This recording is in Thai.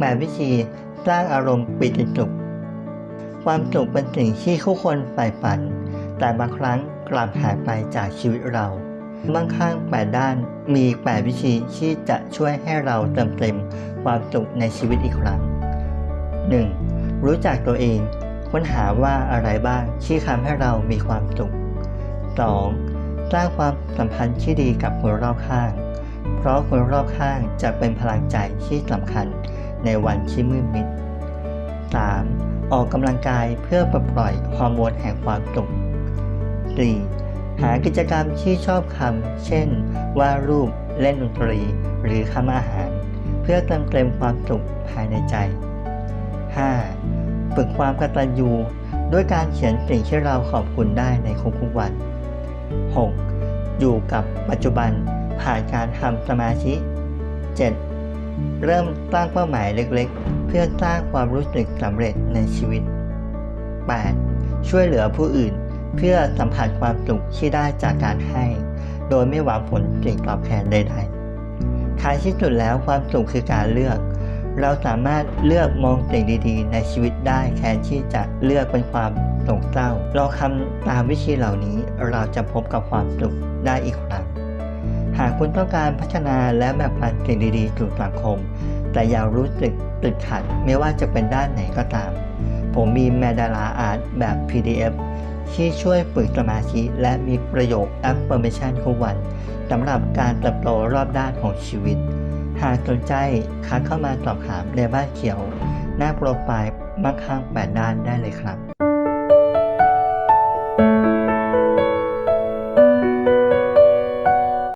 แบบวิธีสร้างอารมณ์ปิติสุข ความสุขเป็นสิ่งที่คู่คนใฝ่ฝัน แต่บางครั้งกลับหายไปจากชีวิตเราบางข้างแปดด้านมีแปดวิธีที่จะช่วยให้เราเติมเต็มความสุขในชีวิตอีกครั้ง 1. รู้จักตัวเอง ค้นหาว่าอะไรบ้างที่ทำให้เรามีความสุข 2. สร้างความสัมพันธ์ที่ดีกับคนรอบข้าง เพราะคนรอบข้างจะเป็นพลังใจที่สำคัญ ในวันที่มืดมิด 3. ออกกำลังกายเพื่อปลดปล่อยฮอร์โมนแห่งความสุข 4. หากิจกรรมที่ชอบทำเช่น วาดรูป เล่นดนตรี หรือทำอาหาร เพื่อเติมเต็มความสุขภายในใจ 5. ฝึกความกตัญญูด้วยการเขียนสิ่งที่เราขอบคุณได้ในทุกๆวัน 6. อยู่กับปัจจุบันผ่านการทำสมาธิ 7. เริ่มตั้างเป้าหมายเล็กๆ เพื่อสร้างความรู้สึกสำเร็จในชีวิต 8. ช่วยเหลือผู้อื่น เพื่อสัมผัสความสุขที่ได้จากการให้ โดยไม่หวังผลสิ่งตอบแทนใดๆท้ายที่สุดแล้วความสุขคือการเลือก เราสามารถเลือกมองสิ่งดีๆ ในชีวิตได้แทนที่จะเลือกเป็นความโศกเศร้าลองทำตามวิธีเหล่านี้เราจะพบกับความสุขได้อีกครั้ง หากคุณต้องการพัฒนาและแบ่งปันสิ่งดีๆสู่สังคม แต่อย่ารู้สึกติดขัดไม่ว่าจะเป็นด้านไหนก็ตาม ผมมีแมดาลาอาร์ตแบบ PDF ที่ช่วยฝึกสมาธิและมีประโยค affirmation ทุกวันสำหรับการเติบโตรอบด้านของชีวิต หากสนใจคักเข้ามาสอบถามในบ้านเขียว หน้าโปรไฟล์มั่งคั่งแปดด้านได้เลยครับ